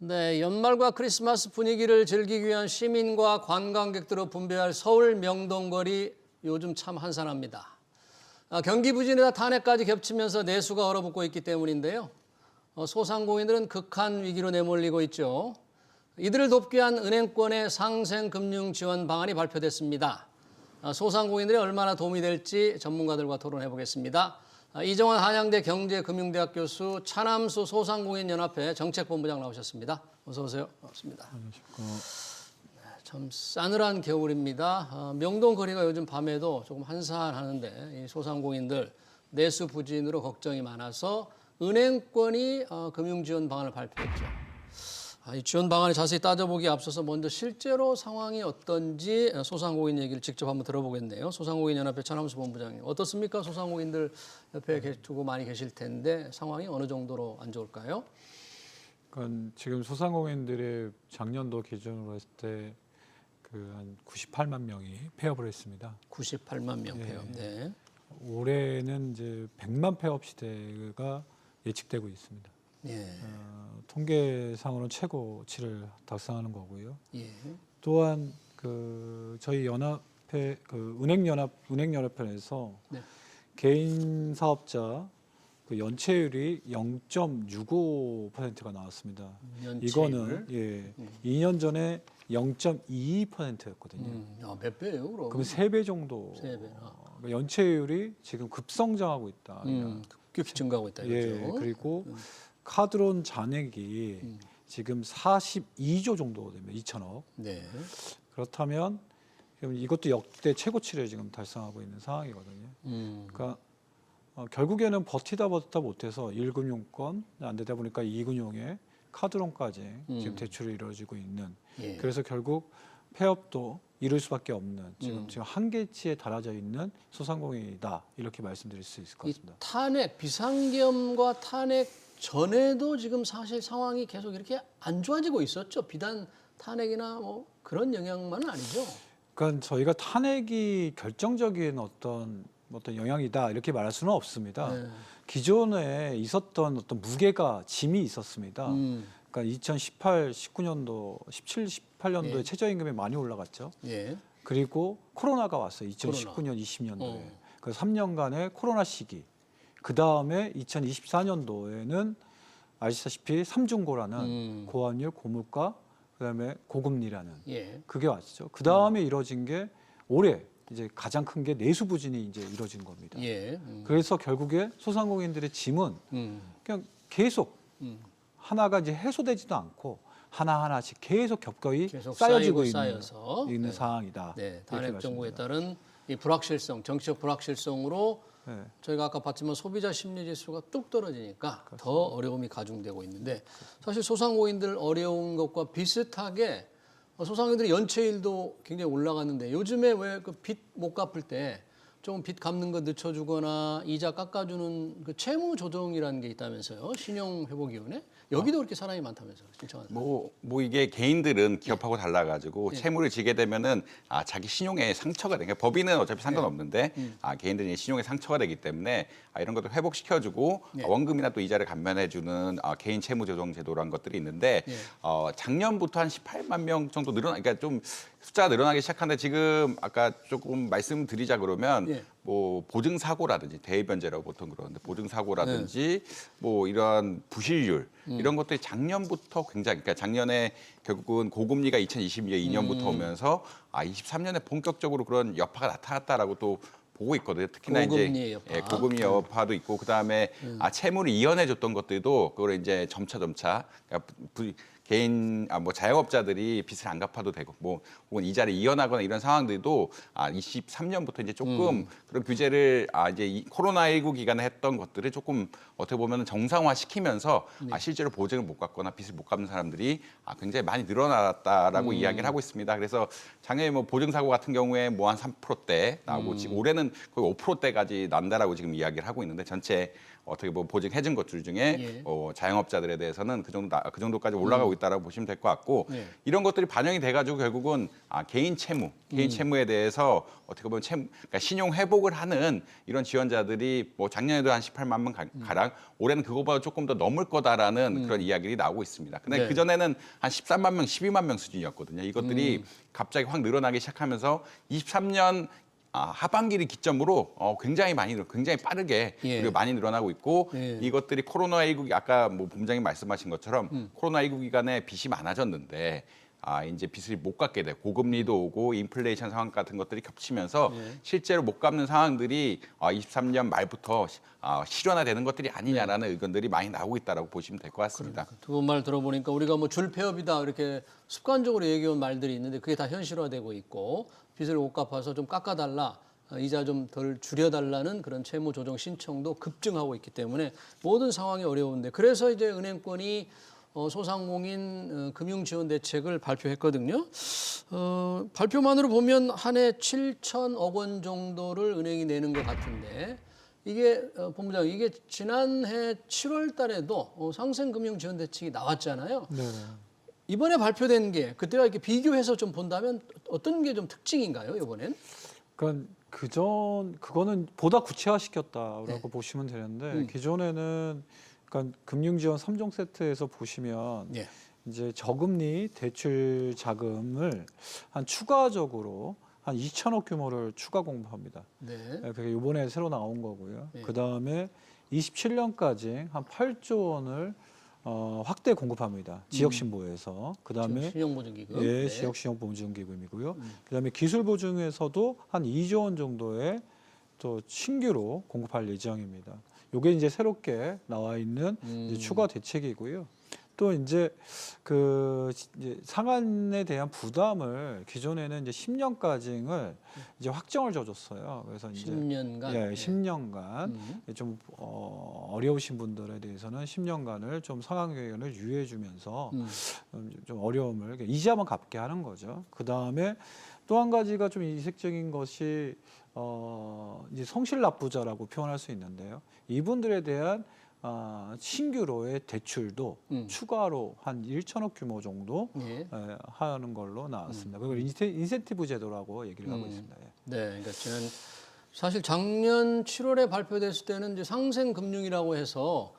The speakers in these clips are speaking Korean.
네, 연말과 크리스마스 분위기를 즐기기 위한 시민과 관광객들로 분배할 서울 명동거리 요즘 참 한산합니다. 아, 경기 부진에다 탄핵까지 겹치면서 내수가 얼어붙고 있기 때문인데요. 어, 소상공인들은 극한 위기로 내몰리고 있죠. 이들을 돕기 위한 은행권의 상생 금융 지원 방안이 발표됐습니다. 아, 소상공인들이 얼마나 도움이 될지 전문가들과 토론해 보겠습니다. 아, 이정환 한양대 경제금융대학 교수, 차남수 소상공인연합회 정책본부장 나오셨습니다. 어서 오세요. 반갑습니다. 네, 참 싸늘한 겨울입니다. 아, 명동 거리가 요즘 밤에도 조금 한산하는데 이 소상공인들 내수 부진으로 걱정이 많아서 은행권이 어, 금융지원 방안을 발표했죠. 아, 이 지원 방안을 자세히 따져보기 앞서서 먼저 실제로 상황이 어떤지 소상공인 얘기를 직접 한번 들어보겠네요. 소상공인 연합회 천함수 본부장님 어떻습니까? 소상공인들 옆에 계- 두고 많이 계실 텐데 상황이 어느 정도로 안 좋을까요? 그러니까 지금 소상공인들의 작년도 기준으로 했을 때 그 한 98만 명이 폐업을 했습니다. 98만 명 폐업. 네. 올해는 이제 100만 폐업 시대가 예측되고 있습니다. 예. 어, 통계상으로는 최고치를 달성하는 거고요. 예. 또한 그 저희 연합회 그 은행 연합 은행 연합회에서 네. 개인 사업자 그 연체율이 0.65%가 나왔습니다. 연체율. 이거는 예, 2년 전에 0.22%였거든요. 음, 아, 몇 배예요, 그럼? 그럼 세배 정도 세 배나. 그러니까 연체율이 지금 급성장하고 있다. 음, 급격히 증가하고 있다 예, 이거죠. 그리고 카드론 잔액이 음. 지금 42조 정도 됩니다. 2천억. 네. 그렇다면 그럼 이것도 역대 최고치를 지금 달성하고 있는 상황이거든요. 음, 그러니까 어, 결국에는 버티다 버티다 못해서 1금융권 안 되다 보니까 2금융에 카드론까지 지금 음. 대출이 이루어지고 있는 예. 그래서 결국 폐업도 이룰 수밖에 없는 지금 음. 지금 한계치에 달아져 있는 소상공인이다 이렇게 말씀드릴 수 있을 것이 같습니다. 탄핵 비상겸과 탄핵 전에도 지금 사실 상황이 계속 이렇게 안 좋아지고 있었죠. 비단 탄핵이나 뭐 그런 영향만은 아니죠. 그러니까 저희가 탄핵이 결정적인 어떤 어떤 영향이다 이렇게 말할 수는 없습니다. 네. 기존에 있었던 어떤 무게가 짐이 있었습니다. 음, 그러니까 2018, 19년도, 17, 18년도에 예. 최저임금이 많이 올라갔죠. 예. 그리고 코로나가 왔어요. 2019년, 20년도에. 어. 그 3년간의 코로나 시기. 그 다음에 2024년도에는 아시다시피 삼중고라는 음. 고환율, 고물가, 그다음에 고금리라는 예. 그게 왔죠. 그 다음에 이뤄진 게 올해 이제 가장 큰 게 내수 부진이 이제 이뤄진 겁니다. 예. 음, 그래서 결국에 소상공인들의 짐은 음, 그냥 계속 음. 하나가 이제 해소되지도 않고 하나 하나씩 계속 겹겹이 계속 쌓여지고 쌓이고 있는, 쌓여서 있는 네. 상황이다. 네, 이렇게 탄핵 정부에 말씀드립니다. 따른 이 불확실성, 정치적 불확실성으로 네. 저희가 아까 봤지만 소비자 심리 지수가 뚝 떨어지니까 더 어려움이 가중되고 있는데 사실 소상공인들 어려운 것과 비슷하게 어, 소상공인들의 연체율도 굉장히 올라갔는데 요즘에 왜 그 빚 못 갚을 때 조금 빚 갚는 거 늦춰주거나 이자 깎아주는 그 채무 조정이라는 게 있다면서요? 신용 회복위원회 여기도 그렇게 사람이 많다면서요 신청하는 뭐, 뭐 이게 개인들은 기업하고 달라가지고 채무를 지게 되면은 아 자기 신용에 상처가 되니까 법인은 어차피 상관없는데 아 개인들이 신용에 상처가 되기 때문에 아 이런 것도 회복시켜주고 네. 아, 원금이나 또 이자를 감면해주는 아, 개인 채무 조정 제도란 것들이 있는데 네. 어, 작년부터 한 18만 명 정도 늘어나, 그러니까 좀 숫자가 늘어나기 시작하는데 지금 아까 조금 말씀드리자 그러면 예. 뭐 보증 사고라든지 대변제라고 보통 그러는데 보증 사고라든지 뭐 이러한 부실률 이런 것들이 작년부터 굉장히 그러니까 작년에 결국은 고금리가 2022년부터 오면서 아 23년에 본격적으로 그런 여파가 나타났다라고 또 보고 있거든요. 특히나 이제 여파. 예, 고금리 여파도 있고 그다음에 아 채무를 이연해 줬던 것들도 그걸 이제 점차 점차 그러니까 부- 개인 아 뭐 자영업자들이 빚을 안 갚아도 되고 뭐 혹은 이자를 이연하거나 이런 상황들도 아 23년부터 이제 조금 그런 규제를 아 이제 이 코로나19 기간에 했던 것들을 조금 어떻게 보면 정상화 시키면서 아 실제로 보증을 못 갚거나 빚을 못 갚는 사람들이 아 굉장히 많이 늘어났다라고 이야기를 하고 있습니다. 그래서 작년에 뭐 보증 사고 같은 경우에 뭐 한 3%대 나오고 지금 올해는 거의 5%대까지 난다라고 지금 이야기를 하고 있는데 전체 어떻게 보면 보증 해준 것들 중에 예. 어, 자영업자들에 대해서는 그 정도 나- 그 정도까지 올라가고 있다라고 보시면 될 것 같고 예. 이런 것들이 반영이 돼가지고 결국은 아, 개인 채무, 개인 채무에 대해서 어떻게 보면 채무, 그러니까 신용 회복을 하는 이런 지원자들이 뭐 작년에도 한 18만 명 가, 량 올해는 그거보다 조금 더 넘을 거다라는 그런 이야기들이 나오고 있습니다. 근데 네. 그 전에는 한 13만 명, 12만 명 수준이었거든요. 이것들이 갑자기 확 늘어나기 시작하면서 23년 아, 하반기를 기점으로 어, 굉장히 많이 늘- 굉장히 빠르게 예. 그리고 많이 늘어나고 있고 예. 이것들이 코로나 19 아까 뭐 본부장님 말씀하신 것처럼 음. 코로나 19 기간에 빚이 많아졌는데 아 이제 빚을 못 갚게 돼 고금리도 오고 인플레이션 상황 같은 것들이 겹치면서 예. 실제로 못 갚는 상황들이 아, 23년 말부터 시- 아, 실현화되는 것들이 아니냐라는 네. 의견들이 많이 나오고 있다라고 보시면 될 것 같습니다. 두 분 말 들어보니까 우리가 뭐 줄폐업이다 이렇게 습관적으로 얘기해온 말들이 있는데 그게 다 현실화되고 있고 빚을 못 갚아서 좀 깎아달라 어, 이자 좀 덜 줄여달라는 그런 채무 조정 신청도 급증하고 있기 때문에 모든 상황이 어려운데 그래서 이제 은행권이 어, 소상공인 어, 금융 지원 대책을 발표했거든요. 어, 발표만으로 보면 한 해 7천억 원 정도를 은행이 내는 것 같은데 이게 어, 본부장 이게 지난해 7월 달에도 어, 상생 금융 지원 대책이 나왔잖아요. 네. 이번에 발표된 게 그때와 이렇게 비교해서 좀 본다면 어떤 게 좀 특징인가요, 이번엔? 그러니까 그전 그거는 보다 구체화시켰다라고 네. 보시면 되는데 음. 기존에는 그러니까 금융 지원 3종 세트에서 보시면 예. 이제 저금리 대출 자금을 한 추가적으로 한 2천억 규모를 추가 공급합니다. 네. 네, 그게 이번에 새로 나온 거고요. 예. 그 다음에 27년까지 한 8조 원을 어, 확대 공급합니다. 지역 신보에서. 그 다음에 신용 보증 기금. 예, 네. 지역 신용 보증 기금이고요. 음. 그다음에 기술 보증에서도 한 2조 원 정도의 또 신규로 공급할 예정입니다. 요게 이제 새롭게 나와 있는 음. 추가 대책이고요. 또 이제 그 이제 상한에 대한 부담을 기존에는 이제 10년까지를 이제 확정을 줘줬어요. 그래서 이제 10년간. 예, 10년간 음. 좀 어, 어려우신 분들에 대해서는 10년간을 좀 상환 기간을 유예해주면서 음. 음, 좀 어려움을 이렇게 이자만 갚게 하는 거죠. 그 다음에 또 한 가지가 좀 이색적인 것이 어, 이제 성실 납부자라고 표현할 수 있는데요. 이분들에 대한 아, 신규로의 대출도 음. 추가로 한 1천억 규모 정도 예. 에, 하는 걸로 나왔습니다. 그걸 인세, 인센티브 제도라고 얘기를 하고 음. 있습니다. 예. 네, 그러니까 지난 사실 작년 7월에 발표됐을 때는 이제 상생 금융이라고 해서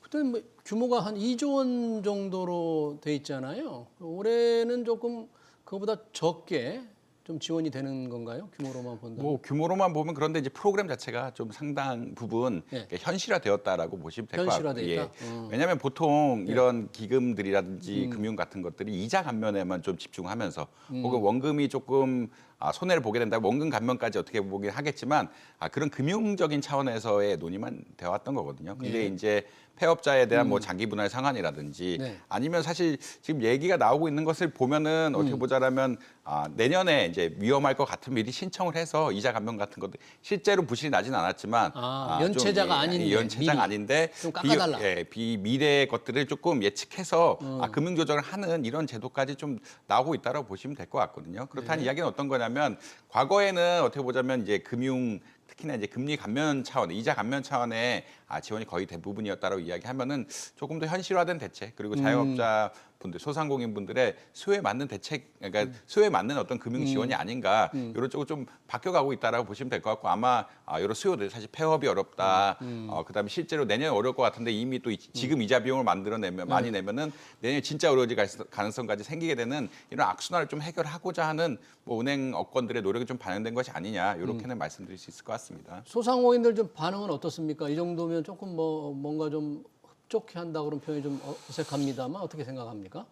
그때 뭐 규모가 한 2조 원 정도로 돼 있잖아요. 올해는 조금 그거보다 적게 좀 지원이 되는 건가요? 규모로만 본다면. 뭐 규모로만 보면 그런데 이제 프로그램 자체가 좀 상당 부분 예. 현실화되었다라고 보시면 될 것 같고 현실화돼 있다? 예. 어. 왜냐하면 보통 예. 이런 기금들이라든지 음. 금융 같은 것들이 이자 감면에만 좀 집중하면서 혹은 원금이 조금 아, 손해를 보게 된다 원금 감면까지 어떻게 보긴 하겠지만 아, 그런 금융적인 차원에서의 논의만 되어 왔던 거거든요. 근데 예. 이제 폐업자에 대한 뭐 장기 분할 상환이라든지 네. 아니면 사실 지금 얘기가 나오고 있는 것을 보면은 음. 어떻게 보자라면 아, 내년에 이제 위험할 것 같으면 미리 신청을 해서 이자 감면 같은 것들 실제로 부실이 나진 않았지만 아, 좀, 연체자가 예, 아닌데, 연체자가 아닌데 좀 깎아달라. 비, 예, 비 미래의 것들을 조금 예측해서 어. 아, 금융 조정을 하는 이런 제도까지 좀 나오고 있다고 보시면 될 것 같거든요. 그렇다는 네. 이야기는 어떤 거냐면 과거에는 어떻게 보자면 이제 금융 특히나 이제 금리 감면 차원, 이자 감면 차원의 아, 지원이 거의 대부분이었다라고 이야기하면은 조금 더 현실화된 대책 그리고 음. 자영업자 분들, 소상공인 분들의 수요에 맞는 대책, 그러니까 수요에 맞는 어떤 금융 지원이 아닌가 음. 이런 쪽으로 좀 바뀌어가고 있다라고 보시면 될 것 같고 아마 아, 여러 수요들 사실 폐업이 어렵다. 음. 어, 그다음에 실제로 내년에 어려울 것 같은데 이미 또 이- 지금 이자 비용을 만들어내면 많이 네. 내면은 내년에 진짜 어려워질 가능성- 가능성까지 생기게 되는 이런 악순환을 좀 해결하고자 하는 뭐 은행 업권들의 노력이 좀 반영된 것이 아니냐 이렇게는 말씀드릴 수 있을 것 같습니다. 소상공인들 좀 반응은 어떻습니까? 이 정도면 조금 뭐 뭔가 좀 흡족해 한다 그런 표현이 좀 어색합니다만 어떻게 생각합니까?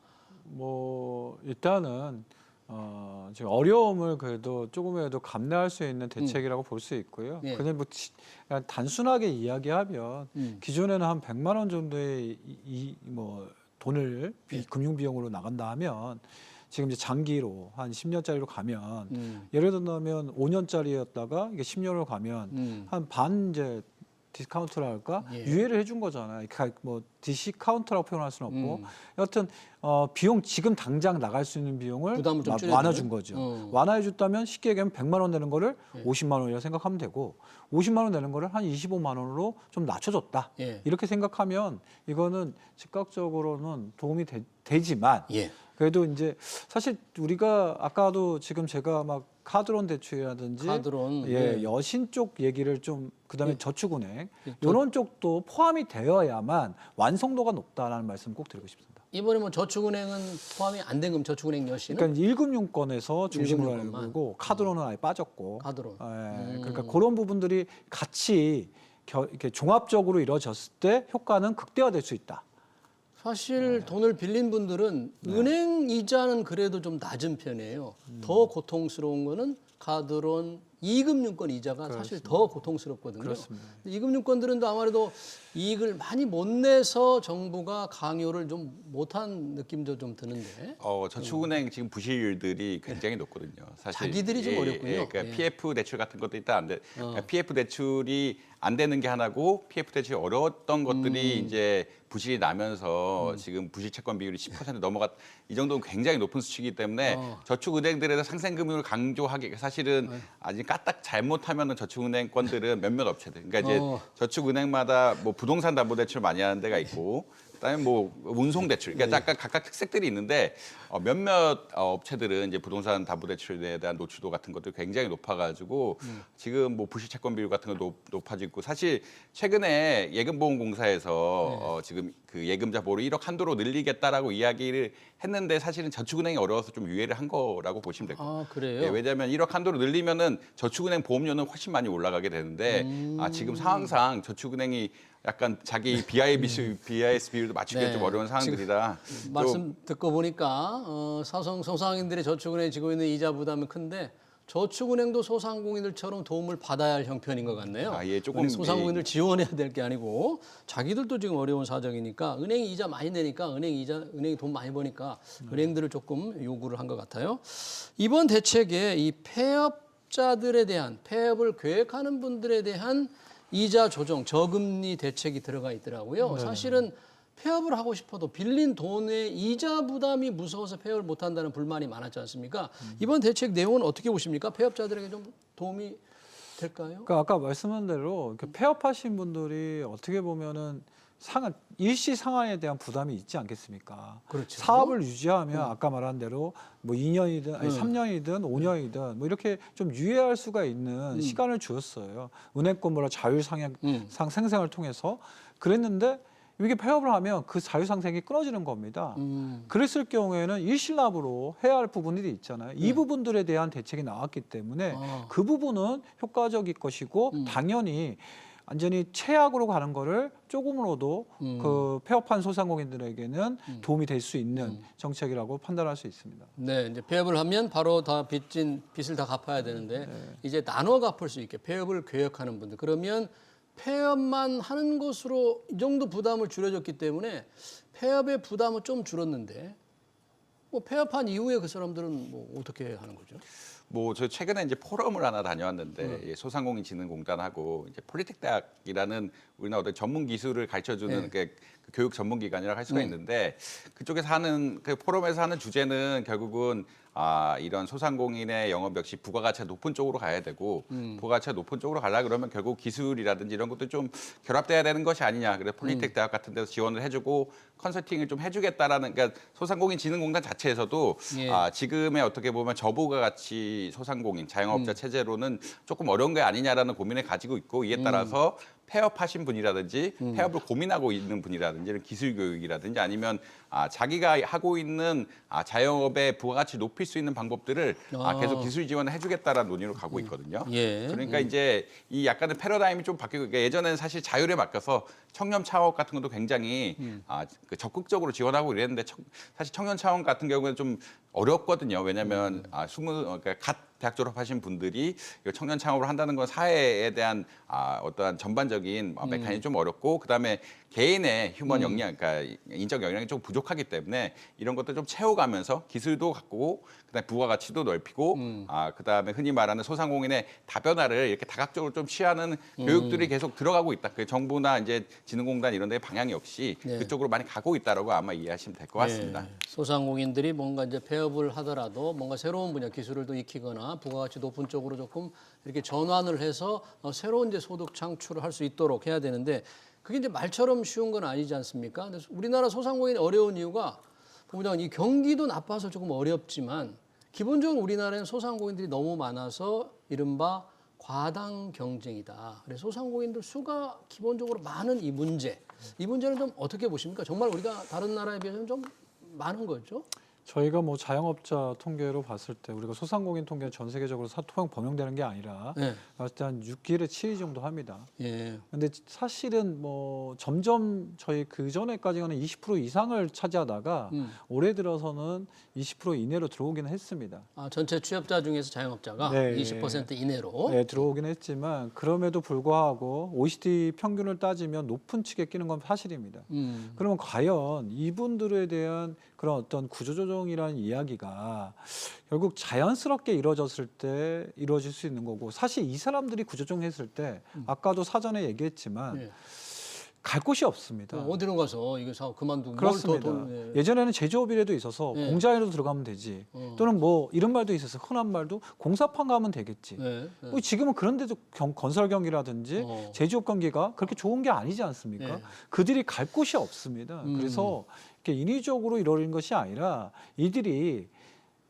뭐 일단은 어, 지금 어려움을 그래도 조금이라도 감내할 수 있는 대책이라고 볼 수 있고요. 예. 그냥 뭐 치- 그냥 단순하게 이야기하면 음. 기존에는 한 100만 원 정도의 이, 이- 뭐 돈을 비- 예. 금융 비용으로 나간다 하면 지금 이제 장기로 한 10년짜리로 가면 음. 예를 들면 5년짜리였다가 이게 10년으로 가면 음. 한 반 이제 디스카운트랄까 예. 유예를 해준 거잖아요. 가- 뭐 디시카운트라고 표현할 수는 없고 음. 여하튼 어, 비용 지금 당장 나갈 수 있는 비용을 부담을 좀 줄여주는? 완화준 거죠. 어. 완화해 줬다면 쉽게 얘기하면 100만 원 내는 거를 예. 50만 원이라 생각하면 되고 50만 원 내는 거를 한 25만 원으로 좀 낮춰줬다. 예. 이렇게 생각하면 이거는 즉각적으로는 도움이 되, 지만 예. 그래도 이제 사실 우리가 아까도 지금 제가 막 카드론 대출이라든지 카드론, 예, 예. 여신 쪽 얘기를 좀 그다음에 예. 저축은행 예, 이런 쪽도 포함이 되어야만 완성도가 높다라는 말씀 꼭 드리고 싶습니다. 이번에 뭐 저축은행은 포함이 안 된 금 저축은행 여신은 그러니까 일금융권에서 중심으로 일금융권만. 하고 카드론은 아예 빠졌고 카드론. 예, 음. 그러니까 그런 부분들이 같이 겨, 이렇게 종합적으로 이루어졌을 때 효과는 극대화될 수 있다. 사실 네. 돈을 빌린 분들은 은행 이자는 그래도 좀 낮은 편이에요. 음. 더 고통스러운 거는 카드론 이금융권 이자가 사실 더 고통스럽거든요. 그렇습니다. 근데 이금융권들은 또 아무래도 이익을 많이 못 내서 정부가 강요를 좀 못한 느낌도 좀 드는데. 어, 저축은행 지금 부실률들이 굉장히 높거든요. 사실 자기들이 좀 어렵군요. 그러니까 예. PF 대출 같은 것도 일단 안 돼. 어. 그러니까 PF 대출이 안 되는 게 하나고 PF 대출이 어려웠던 것들이 음. 이제 부실이 나면서 지금 부실 채권 비율이 10% 넘어갔 이 정도는 굉장히 높은 수치이기 때문에 어. 저축은행들에서 상생 금융을 강조하기 사실은 네. 아직 까딱 잘못하면은 저축은행권들은 몇몇 업체들 그러니까 이제 어. 저축은행마다 뭐 부동산 담보 대출 많이 하는 데가 있고 그다음에 뭐 운송 대출. 그러니까 약간 각각 특색들이 있는데 어, 몇몇 어, 업체들은 이제 부동산 담보 대출에 대한 노출도 같은 것도 굉장히 높아가지고 지금 뭐 부실 채권 비율 같은 거 높, 높아지고 사실 최근에 예금보험공사에서 어, 지금 그 예금자 보를 1억 한도로 늘리겠다라고 이야기를 했는데 사실은 저축은행이 어려워서 좀 유예를 한 거라고 보시면 될것 같아요. 아 그래요? 예, 왜냐하면 1억 한도로 늘리면은 저축은행 보험료는 훨씬 많이 올라가게 되는데 아, 음. 지금 상황상 저축은행이 약간 자기 BIS, BIS 비율도 맞추기가 네. 좀 어려운 상황들이라 또 말씀 듣고 보니까 어, 사성 소상인들의 저축은행이 지고 있는 이자 부담은 큰데 저축은행도 소상공인들처럼 도움을 받아야 할 형편인 것 같네요. 아, 예, 조금, 은행 소상공인들 지원해야 될 게 아니고 자기들도 지금 어려운 사정이니까 은행 이자 많이 내니까 은행 이자 은행이 돈 많이 버니까 은행들을 조금 요구를 한 것 같아요. 이번 대책에 이 폐업자들에 대한 폐업을 계획하는 분들에 대한 이자 조정 저금리 대책이 들어가 있더라고요. 사실은 폐업을 하고 싶어도 빌린 돈의 이자 부담이 무서워서 폐업을 못 한다는 불만이 많았지 않습니까? 이번 대책 내용은 어떻게 보십니까? 폐업자들에게 좀 도움이 될까요? 그러니까 아까 말씀한 대로 폐업하신 분들이 어떻게 보면은 상한 일시 상환에 대한 부담이 있지 않겠습니까? 그렇죠. 사업을 유지하면 아까 말한 대로 뭐 2년이든 아니 음. 3년이든 5년이든 뭐 이렇게 좀 유예할 수가 있는 시간을 주었어요. 은행권보다 자율 상향 음. 상 생생을 통해서 그랬는데 이게 폐업을 하면 그 자율 상생이 끊어지는 겁니다. 음. 그랬을 경우에는 일실납으로 해야 할 부분들이 있잖아요. 이 부분들에 대한 대책이 나왔기 때문에 네. 아. 그 부분은 효과적일 것이고 음. 당연히 완전히 최악으로 가는 거를 조금으로도 음. 그 폐업한 소상공인들에게는 도움이 될 수 있는 음. 정책이라고 판단할 수 있습니다. 네, 이제 폐업을 하면 바로 다 빚진 빚을 다 갚아야 되는데 이제 나눠 갚을 수 있게 폐업을 계획하는 분들 그러면 폐업만 하는 것으로 이 정도 부담을 줄여줬기 때문에 폐업의 부담은 좀 줄었는데 뭐 폐업한 이후에 그 사람들은 뭐 어떻게 하는 거죠? 뭐 저 최근에 이제 포럼을 하나 다녀왔는데 음. 예, 소상공인진흥공단하고 이제 폴리텍 대학이라는 우리나라 어떤 전문 기술을 가르쳐주는 네. 그, 그 교육 전문 기관이라고 할 수가 음. 있는데 그쪽에서 하는 그 포럼에서 하는 주제는 결국은 아 이런 소상공인의 영업 역시 부가가치가 높은 쪽으로 가야 되고 음. 부가가치가 높은 쪽으로 가려 그러면 결국 기술이라든지 이런 것도 좀 결합돼야 되는 것이 아니냐. 그래서 음. 폴리텍 대학 같은 데서 지원을 해주고 컨설팅을 좀 해주겠다라는 그러니까 소상공인진흥공단 자체에서도 예. 아, 지금의 어떻게 보면 저부가 가치 소상공인 음. 자영업자 체제로는 조금 어려운 게 아니냐라는 고민을 가지고 있고 이에 따라서 폐업하신 분이라든지 음. 폐업을 고민하고 있는 분이라든지 기술 교육이라든지 아니면 아, 자기가 하고 있는 아, 자영업의 부가가치 높일 수 있는 방법들을 아, 아. 계속 기술 지원을 해주겠다라는 논의로 가고 있거든요. 예. 그러니까 이제 이 약간의 패러다임이 좀 바뀌고 그러니까 예전에는 사실 자율에 맡겨서 청년 차업 같은 것도 굉장히 음. 아, 그 적극적으로 지원하고 이랬는데 청- 사실 청년 차원 같은 경우에는 좀 어렵거든요. 왜냐하면 음. 아, 스무 어, 그러니까 갓 대학 졸업하신 분들이 청년 창업을 한다는 건 사회에 대한 아, 어떠한 전반적인 아, 메커니즘이 좀 어렵고 그다음에 개인의 휴먼 역량, 그러니까 인적 역량이 좀 부족하기 때문에 이런 것도 좀 채워가면서 기술도 갖고 그다음에 부가가치도 넓히고 아 그다음에 흔히 말하는 소상공인의 다변화를 이렇게 다각적으로 좀 취하는 교육들이 계속 들어가고 있다. 그 정부나 이제 진흥공단 이런 데의 방향 역시 네. 그쪽으로 많이 가고 있다라고 아마 이해하시면 될 것 같습니다. 예, 소상공인들이 뭔가 이제 폐업을 하더라도 뭔가 새로운 분야 기술을 또 익히거나 부가가치 높은 쪽으로 조금 이렇게 전환을 해서 어, 새로운 이제 소득 창출을 할 수 있도록 해야 되는데 그게 이제 말처럼 쉬운 건 아니지 않습니까? 근데 우리나라 소상공인이 어려운 이유가 본부장은 이 경기도 나빠서 조금 어렵지만 기본적으로 우리나라에는 소상공인들이 너무 많아서 이른바 과당 경쟁이다. 그래서 소상공인들 수가 기본적으로 많은 이 문제, 이 문제는 좀 어떻게 보십니까? 정말 우리가 다른 나라에 비해서는 좀 많은 거죠? 저희가 뭐 자영업자 통계로 봤을 때 우리가 소상공인 통계는 전 세계적으로 사토형 범용되는 게 아니라 네. 봤을 때 한 6개월에 7위 정도 합니다. 예. 근데 사실은 뭐 점점 저희 그 전에까지는 20% 이상을 차지하다가 음. 올해 들어서는 20% 이내로 들어오기는 했습니다. 아, 전체 취업자 중에서 자영업자가 네, 20% 이내로. 네, 들어오긴 했지만 그럼에도 불구하고 OECD 평균을 따지면 높은 층에 끼는 건 사실입니다. 음. 그러면 과연 이분들에 대한 그런 어떤 구조조정이라는 이야기가 결국 자연스럽게 이루어졌을 때 이루어질 수 있는 거고 사실 이 사람들이 구조조정했을 때 아까도 사전에 얘기했지만 예. 갈 곳이 없습니다. 어, 어디로 가서 이거 사업 그만두고 그렇습니다. 돈, 예. 예전에는 제조업이라도 있어서 네. 공장에도 들어가면 되지. 어. 또는 뭐 이런 말도 있었어. 흔한 말도 공사판 가면 되겠지. 예, 예. 뭐 지금은 그런데도 경- 건설 경기라든지 어. 제조업 경기가 그렇게 좋은 게 아니지 않습니까? 네. 그들이 갈 곳이 없습니다. 음. 그래서 이렇게 인위적으로 이루어진 것이 아니라 이들이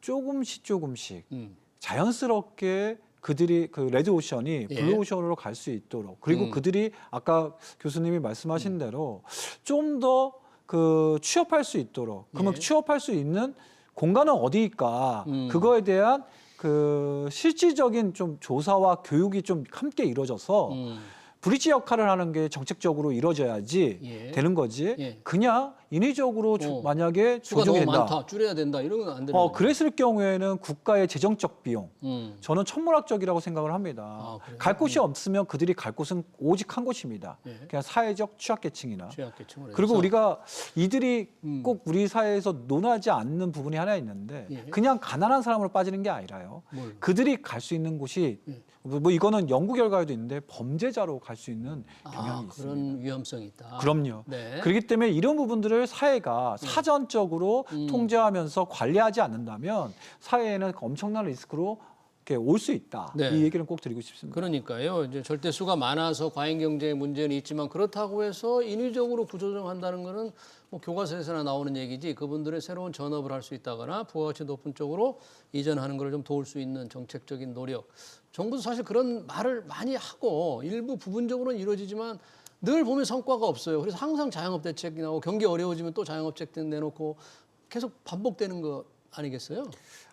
조금씩 조금씩 음. 자연스럽게 그들이 그 레드 오션이 예. 블루 오션으로 갈 수 있도록 그리고 음. 그들이 아까 교수님이 말씀하신 대로 좀 더 그 취업할 수 있도록 그러면 예. 취업할 수 있는 공간은 어디일까 음. 그거에 대한 그 실질적인 좀 조사와 교육이 좀 함께 이루어져서 음. 브릿지 역할을 하는 게 정책적으로 이루어져야지 예. 되는 거지 예. 그냥 인위적으로 주- 어. 만약에 수가 조정이 너무 된다 많다, 줄여야 된다 이런 건 안 되는 어. 그랬을 경우에는 국가의 재정적 비용 음. 저는 천문학적이라고 생각을 합니다. 아, 그래요? 갈 곳이 없으면 그들이 갈 곳은 오직 한 곳입니다. 예. 그냥 사회적 취약계층이나. 그리고 해서. 우리가 이들이 음. 꼭 우리 사회에서 논하지 않는 부분이 하나 있는데 예. 그냥 가난한 사람으로 빠지는 게 아니라요. 뭘? 그들이 갈 수 있는 곳이 예. 뭐뭐 이거는 연구 결과에도 있는데 범죄자로 갈 수 있는 경향이 아, 있습니다. 그런 위험성이 있다. 그럼요. 네. 그렇기 때문에 이런 부분들을 사회가 사전적으로 음. 통제하면서 관리하지 않는다면 사회에는 엄청난 리스크로 올수 있다. 네. 이 얘기를 꼭 드리고 싶습니다. 그러니까요. 이제 절대 수가 많아서 과잉 경쟁의 문제는 있지만 그렇다고 해서 인위적으로 구조조정한다는 거는 뭐 교과서에서나 나오는 얘기지. 그분들의 새로운 전업을 할 수 있다거나 부가가치 높은 쪽으로 이전하는 것을 좀 도울 수 있는 정책적인 노력. 정부도 사실 그런 말을 많이 하고 일부 부분적으로는 이루어지지만 늘 보면 성과가 없어요. 그래서 항상 자영업 대책이 나오고 경기 어려워지면 또 자영업 대책 내놓고 계속 반복되는 거 아니겠어요?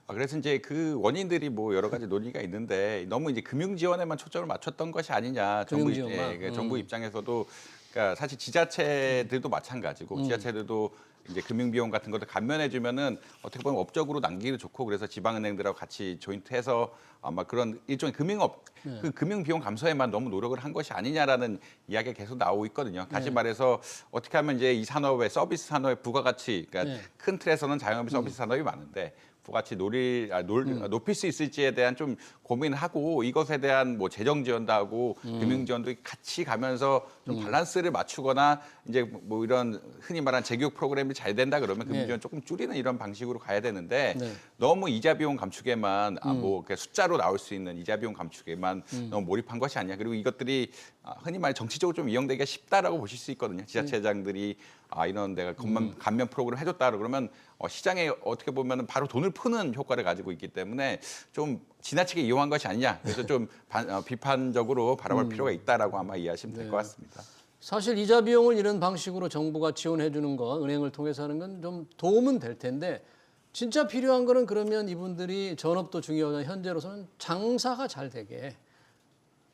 아, 그래서 이제 그 원인들이 뭐 여러 가지 논의가 있는데 너무 이제 금융 지원에만 초점을 맞췄던 것이 아니냐. 정부, 금융 입- 지원만? 예, 그 음. 정부 입장에서도 그러니까 사실 지자체들도 마찬가지고 음. 지자체들도 이제 금융 비용 같은 것들 감면해 주면은 어떻게 보면 업적으로 남기기도 좋고 그래서 지방은행들하고 같이 조인트해서 아마 그런 일종의 금융업 네. 그 금융 비용 감소에만 너무 노력을 한 것이 아니냐라는 이야기가 계속 나오고 있거든요. 다시 네. 말해서 어떻게 하면 이제 이 산업의 서비스 산업의 부가가치 그러니까 네. 큰 틀에서는 자영업이 서비스 산업이 많은데 부가치 노릴 아, 놀, 높일 수 있을지에 대한 좀 고민하고 이것에 대한 뭐 재정 지원도 하고 금융 지원도 같이 가면서 좀 밸런스를 맞추거나 이제 뭐 이런 흔히 말하는 재교육 프로그램이 잘 된다 그러면 네. 지원 조금 줄이는 이런 방식으로 가야 되는데 네. 너무 이자 비용 감축에만 아, 뭐 그냥 숫자로 나올 수 있는 이자 비용 감축에만 너무 몰입한 것이 아니야. 그리고 이것들이 아, 흔히 말 정치적으로 좀 이용되기가 쉽다라고 보실 수 있거든요. 지자체장들이 아 이런 내가 감면, 감면 프로그램 해줬다 그러면 어, 시장에 어떻게 보면 바로 돈을 푸는 효과를 가지고 있기 때문에 좀 지나치게 이용한 것이 아니냐. 그래서 좀 반- 어, 비판적으로 바라볼 필요가 있다라고 아마 이해하시면 될 것 같습니다. 사실 이자 비용을 이런 방식으로 정부가 지원해 주는 거 은행을 통해서 하는 건 좀 도움은 될 텐데 진짜 필요한 거는 그러면 이분들이 전업도 중요하지만 현재로서는 장사가 잘 되게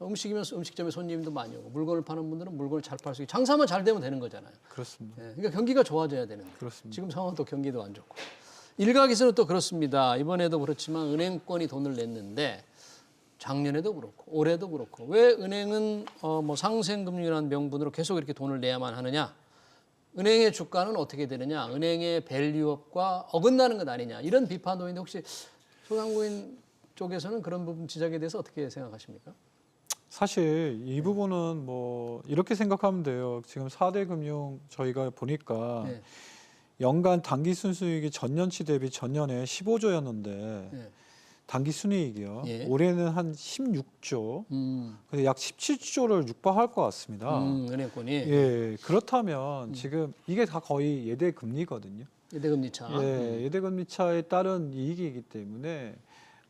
음식이면 음식점에 손님도 많이 오고 물건을 파는 분들은 물건을 잘 팔 수 있게 장사만 잘 되면 되는 거잖아요. 그렇습니다. 예, 그러니까 경기가 좋아져야 되는 거예요. 그렇습니다. 지금 상황은 또 경기도 안 좋고. 일각에서는 또 그렇습니다. 이번에도 그렇지만 은행권이 돈을 냈는데 작년에도 그렇고 올해도 그렇고 왜 은행은 어, 뭐 상생금융이라는 명분으로 계속 이렇게 돈을 내야만 하느냐? 은행의 주가는 어떻게 되느냐, 은행의 밸류업과 어긋나는 것 아니냐 이런 비판도 있는데 혹시 소상공인 쪽에서는 그런 부분 지적에 대해서 어떻게 생각하십니까? 사실 이 부분은 뭐 이렇게 생각하면 돼요. 지금 4대 금융 저희가 보니까 네. 연간 단기 순수익이 전년치 대비 전년에 15조였는데 네. 단기 순이익이요. 예. 올해는 한 16조, 음, 근데 약 17조를 육박할 것 같습니다. 음, 은행권이 예, 그렇다면 지금 이게 다 거의 예대 금리거든요. 예대금리 차. 예, 예대 금리 차에 따른 이익이기 때문에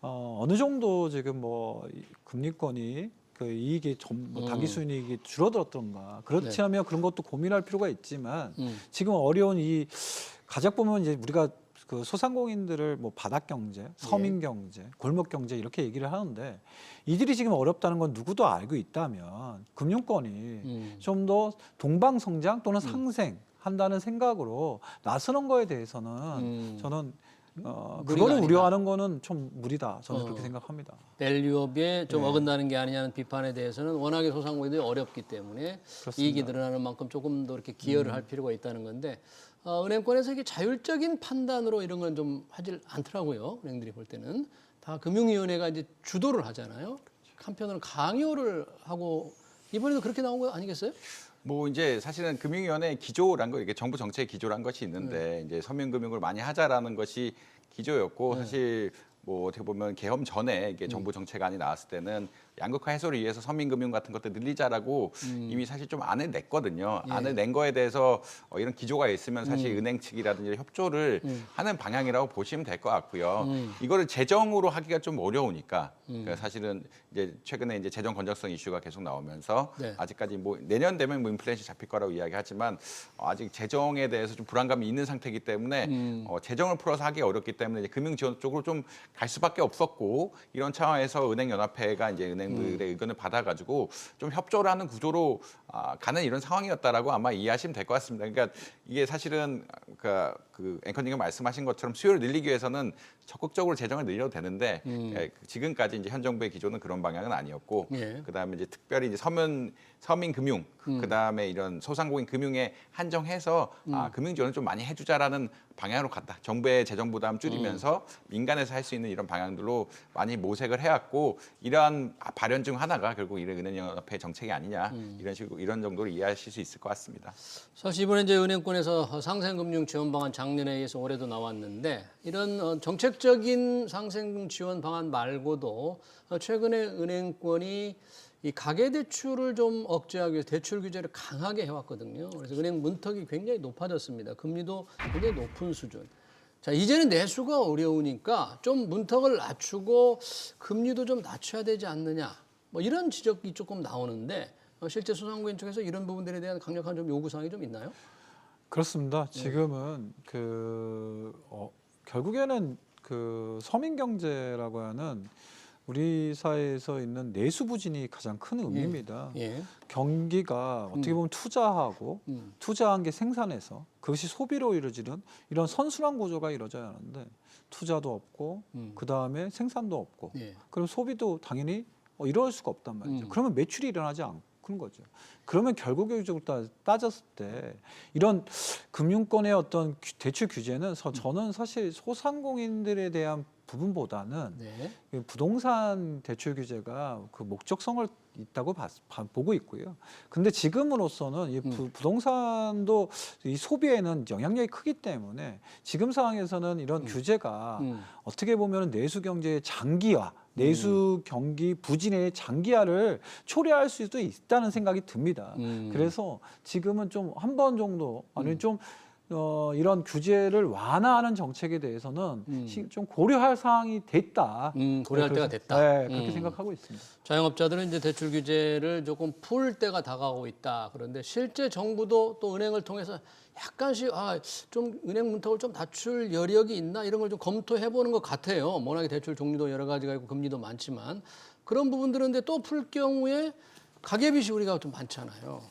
어, 어느 정도 지금 뭐 이- 금리권이 그 이익이 좀, 뭐 단기 음. 순이익이 줄어들었던가 그렇지 네. 하면 그런 것도 고민할 필요가 있지만 음, 지금 어려운 이 가작 보면 이제 우리가 그 소상공인들을 뭐 바닥 경제, 서민 경제, 골목 경제 이렇게 얘기를 하는데 이들이 지금 어렵다는 건 누구도 알고 있다면 금융권이 음. 좀 더 동방 성장 또는 상생 한다는 생각으로 나서는 거에 대해서는 음. 저는 어, 그거를 아니다. 우려하는 거는 좀 무리다. 저는 어. 그렇게 생각합니다. 밸류업에 좀 네. 어긋나는 게 아니냐는 비판에 대해서는 워낙에 소상공인들이 어렵기 때문에 그렇습니다. 이익이 늘어나는 만큼 조금 더 이렇게 기여를 할 필요가 있다는 건데 어, 은행권에서 이게 자율적인 판단으로 이런 건 좀 하질 않더라고요. 은행들이 볼 때는 다 금융위원회가 이제 주도를 하잖아요. 한편으로는 강요를 하고 이번에도 그렇게 나온 거 아니겠어요? 뭐 이제 사실은 금융위원회 기조란 거 이게 정부 정책의 기조란 것이 네. 있는데 이제 서민금융을 많이 하자라는 것이 기조였고 네. 사실 뭐 어떻게 보면 개엄 전에 이게 정부 정책안이 나왔을 때는 양극화 해소를 위해서 서민금융 같은 것들 늘리자라고 이미 사실 좀 안을 냈거든요. 음. 예. 안을 낸 거에 대해서 어, 이런 기조가 있으면 사실 음. 은행 측이라든지 협조를 하는 방향이라고 보시면 될 것 같고요. 음. 이거를 재정으로 하기가 좀 어려우니까 그러니까 사실은 이제 최근에 이제 재정 건전성 이슈가 계속 나오면서 네. 아직까지 뭐 내년 되면 뭐 인플레이션 잡힐 거라고 이야기하지만 어, 아직 재정에 대해서 좀 불안감이 있는 상태이기 때문에 음. 어, 재정을 풀어서 하기가 어렵기 때문에 이제 금융 지원 쪽으로 좀 갈 수밖에 없었고 이런 차원에서 은행연합회가 이제 은행 들의 음. 의견을 받아가지고 좀 협조를 하는 구조로 아, 가는 이런 상황이었다라고 아마 이해하시면 될 것 같습니다. 그러니까 이게 사실은 그, 그 앵커님가 말씀하신 것처럼 수요를 늘리기 위해서는 적극적으로 재정을 늘려도 되는데 예, 지금까지 이제 현 정부의 기조는 그런 방향은 아니었고 음. 예. 그다음에 이제 특별히 이제 서민 서민 금융 음. 그다음에 이런 소상공인 금융에 한정해서 음. 아, 금융 지원을 좀 많이 해주자라는 방향으로 갔다. 정부의 재정 부담 줄이면서 음. 민간에서 할 수 있는 이런 방향들로 많이 모색을 해왔고 이러한 발현 중 하나가 결국 이런 은행연합회 정책이 아니냐 음. 이런 식으로 이런 정도로 이해하실 수 있을 것 같습니다. 사실 이번에 이제 은행권에서 상생금융 지원 방안 작년에 의해서 올해도 나왔는데 이런 어, 정책적인 상생금 지원 방안 말고도 어, 최근에 은행권이 이 가계 대출을 좀 억제하기 위해서 대출 규제를 강하게 해왔거든요. 그래서 은행 문턱이 굉장히 높아졌습니다. 금리도 굉장히 높은 수준. 자 이제는 내수가 어려우니까 좀 문턱을 낮추고 금리도 좀 낮춰야 되지 않느냐. 뭐 이런 지적이 조금 나오는데 어, 실제 소상공인 쪽에서 이런 부분들에 대한 강력한 좀 요구 사항이 좀 있나요? 그렇습니다. 지금은 그 어, 결국에는 그 서민 경제라고 하는 우리 사회에서 있는 내수 부진이 가장 큰 의미입니다. 예. 경기가 어떻게 보면 투자하고 음. 투자한 게 생산해서 그것이 소비로 이루어지는 이런 선순환 구조가 이루어져야 하는데 투자도 없고 음. 그 다음에 생산도 없고 예. 그럼 소비도 당연히 어, 이럴 수가 없단 말이죠. 음. 그러면 매출이 일어나지 않는 거죠. 그러면 결국적으로 따- 따졌을 때 이런 금융권의 어떤 규- 대출 규제는 서- 저는 사실 소상공인들에 대한 부분보다는 네. 이 부동산 대출 규제가 그 목적성을 있다고 봤- 봐- 보고 있고요. 근데 지금으로서는 이 부, 부동산도 이 소비에는 영향력이 크기 때문에 지금 상황에서는 이런 규제가 음. 어떻게 보면 내수 경제의 장기화, 내수 경기 부진의 장기화를 초래할 수도 있다는 생각이 듭니다. 음. 그래서 지금은 좀 한 번 정도 아니 좀 어, 이런 규제를 완화하는 정책에 대해서는 음. 시- 좀 고려할 사항이 됐다. 음, 고려할 네, 때가 됐다. 네, 그렇게 음. 생각하고 있습니다. 자영업자들은 이제 대출 규제를 조금 풀 때가 다가오고 있다. 그런데 실제 정부도 또 은행을 통해서 약간씩 아, 좀 은행 문턱을 좀 낮출 여력이 있나 이런 걸 좀 검토해 보는 것 같아요. 워낙에 대출 종류도 여러 가지가 있고 금리도 많지만 그런 부분들은 또 풀 경우에 가계빚이 우리가 좀 많잖아요.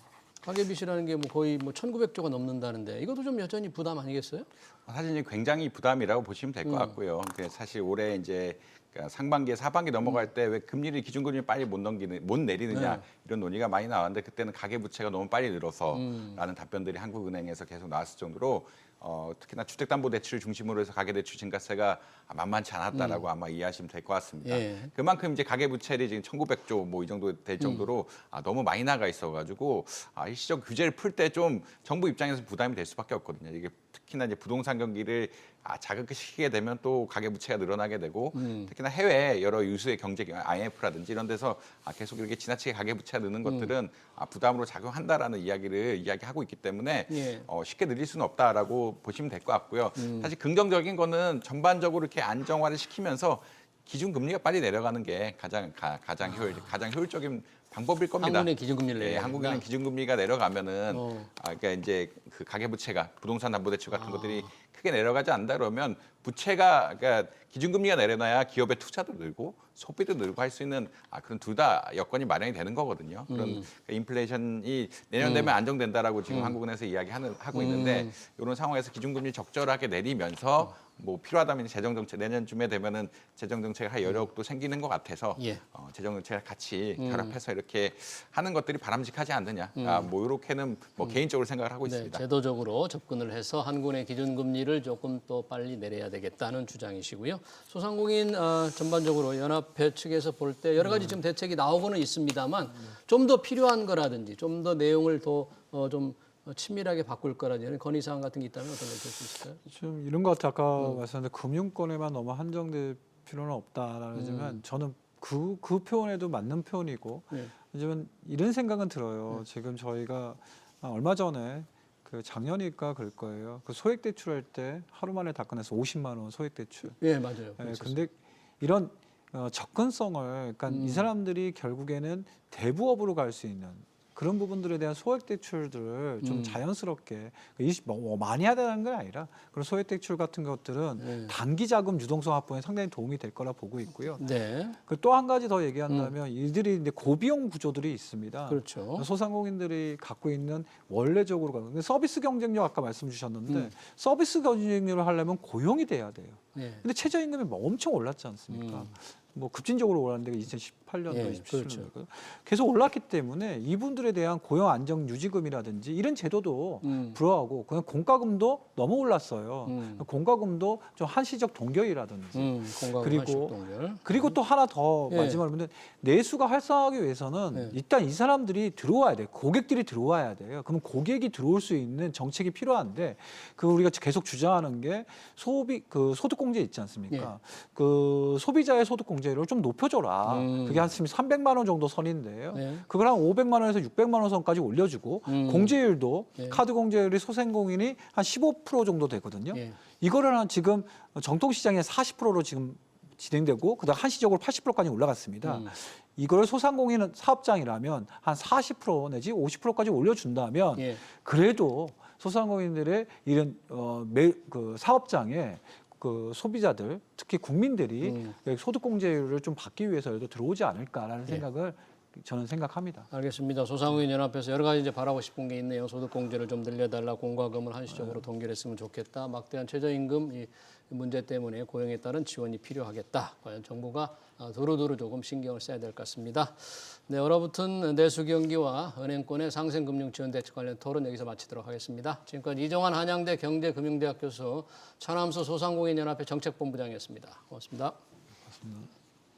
가계빚이라는 게 뭐 거의 뭐 1,900조가 넘는다는데 이것도 좀 여전히 부담 아니겠어요? 사실 이제 굉장히 부담이라고 보시면 될것 음. 같고요. 그 사실 올해 이제 그러니까 상반기에 하반기 넘어갈 때 왜 금리를 기준금리 빨리 못 넘기는 못 내리느냐 네. 이런 논의가 많이 나왔는데 그때는 가계 부채가 너무 빨리 늘어서라는 음. 답변들이 한국은행에서 계속 나왔을 정도로 어, 특히나 주택담보대출 중심으로 해서 가계대출 증가세가 만만치 않았다라고 아마 이해하시면 될 것 같습니다. 음. 예. 그만큼 이제 가계부채율이 지금 1,900조 뭐 이 정도 음. 될 정도로 아, 너무 많이 나가 있어가지고 아, 일시적 규제를 풀 때 좀 정부 입장에서 부담이 될 수밖에 없거든요. 이게 특히나 이제 부동산 경기를 아, 자극시키게 되면 또 가계 부채가 늘어나게 되고 음. 특히나 해외 여러 유수의 경제 IMF라든지 이런 데서 아, 계속 이렇게 지나치게 가계 부채가 느는 음. 것들은 아, 부담으로 작용한다라는 이야기를 이야기하고 있기 때문에 예. 어, 쉽게 늘릴 수는 없다라고 보시면 될 것 같고요. 음. 사실 긍정적인 거는 전반적으로 이렇게 안정화를 시키면서 기준 금리가 빨리 내려가는 게 가장 가, 장 효율 가장 효율적인 방법일 겁니다. 한국은행 기준금리를 예, 한국은행 된다? 기준금리가 내려가면은 어. 아, 그러니까 이제 그 가계부채가 부동산 담보대출 같은 아. 것들이 크게 내려가지 않는다 그러면 부채가 그러니까 기준금리가 내려놔야 기업의 투자도 늘고 소비도 늘고 할 수 있는 아, 그런 둘 다 여건이 마련이 되는 거거든요. 그런 음. 그 인플레이션이 내년 되면 안정된다라고 지금 한국은행에서 이야기하는 하고 있는데 음. 이런 상황에서 기준금리 적절하게 내리면서 뭐 필요하다면 재정 정책 내년쯤에 되면은 재정 정책을 할 여력도 생기는 것 같아서 예. 어, 재정 정책을 같이 음. 결합해서 이렇게 하는 것들이 바람직하지 않느냐. 아, 뭐 이렇게는 뭐 개인적으로 생각을 하고 음. 네, 있습니다. 제도적으로 접근을 해서 한국의 기준금리 를 조금 또 빨리 내려야 되겠다는 주장이시고요. 소상공인 어, 전반적으로 연합회 측에서 볼 때 여러 가지 지금 대책이 나오고는 있습니다만 좀 더 필요한 거라든지 좀 더 내용을 더좀 친밀하게 바꿀 거라든지 이런 건의 사항 같은 게 있다면 어떤 걸줄수 있을까요? 좀 이런 것 같아 아까 음. 말씀드린 금융권에만 너무 한정될 필요는 없다라지만 음. 저는 그, 그 표현에도 맞는 표현이고 네. 하지만 이런 생각은 들어요. 지금 저희가 아, 얼마 전에 그 작년일까 그럴 거예요. 그 소액 대출할 때 하루 만에 다 끝내서 50만 원 소액 대출. 예, 맞아요. 예, 근데 이런 어, 접근성을 그러니까 음. 이 사람들이 결국에는 대부업으로 갈 수 있는 그런 부분들에 대한 소액 대출들을 좀 음. 자연스럽게 그 이시- 뭐, 뭐 많이 해야 되는 건 아니라 그런 소액 대출 같은 것들은 네. 단기 자금 유동성 확보에 상당히 도움이 될 거라 보고 있고요. 네, 그또한 가지 더 얘기한다면 이들이 이제 고비용 구조들이 있습니다. 그렇죠. 소상공인들이 갖고 있는 원래적으로 근데 서비스 경쟁력 아까 말씀 주셨는데 음. 서비스 경쟁력을 하려면 고용이 돼야 돼요. 네. 근데 최저임금이 뭐 엄청 올랐지 않습니까? 음. 뭐 급진적으로 올랐는데 2018년도, 예, 27년도 그렇죠. 계속 올랐기 때문에 이분들에 대한 고용 안정 유지금이라든지 이런 제도도 음. 불어하고 그냥 공과금도 너무 올랐어요. 음. 공과금도 좀 한시적 동결이라든지 음, 그리고 동결. 그리고 또 하나 더 예. 마지막으로 내수가 활성화하기 위해서는 예. 일단 이 사람들이 들어와야 돼요. 고객들이 들어와야 돼요. 그러면 고객이 들어올 수 있는 정책이 필요한데 그 우리가 계속 주장하는 게 소비 그 소득 공제 있지 않습니까? 그 소비자의 소득 공제 를좀 높여줘라. 음. 그게 한 지금 300만 원 정도 선인데요. 네. 그걸 한 500만 원에서 600만 원 선까지 올려주고 음. 공제율도 예. 카드 공제율이 소상공인이 한 15% 정도 되거든요. 예. 이거를 한 지금 정통 시장에 40%로 지금 진행되고 그다음 한시적으로 80%까지 올라갔습니다. 음. 이걸 소상공인 사업장이라면 한 40% 내지 50%까지 올려준다면 예. 그래도 소상공인들의 이런 어, 매, 그 사업장에 그 소비자들 특히 국민들이 음. 소득공제율을 좀 받기 위해서라도 들어오지 않을까라는 예. 생각을 저는 생각합니다. 알겠습니다. 소상공인 연합에서 여러 가지 이제 바라고 싶은 게 있네요. 소득 공제를 좀 늘려달라, 공과금을 한시적으로 동결했으면 좋겠다. 막대한 최저임금 이 문제 때문에 고용에 따른 지원이 필요하겠다. 과연 정부가 아, 두루두루 조금 신경을 써야 될 것 같습니다. 네, 얼어붙은 내수 경기와 은행권의 상생 금융 지원 대책 관련 토론 여기서 마치도록 하겠습니다. 지금까지 이정환 한양대 경제금융대학 교수, 차남수 소상공인 연합회 정책본부장이었습니다. 고맙습니다. 고맙습니다.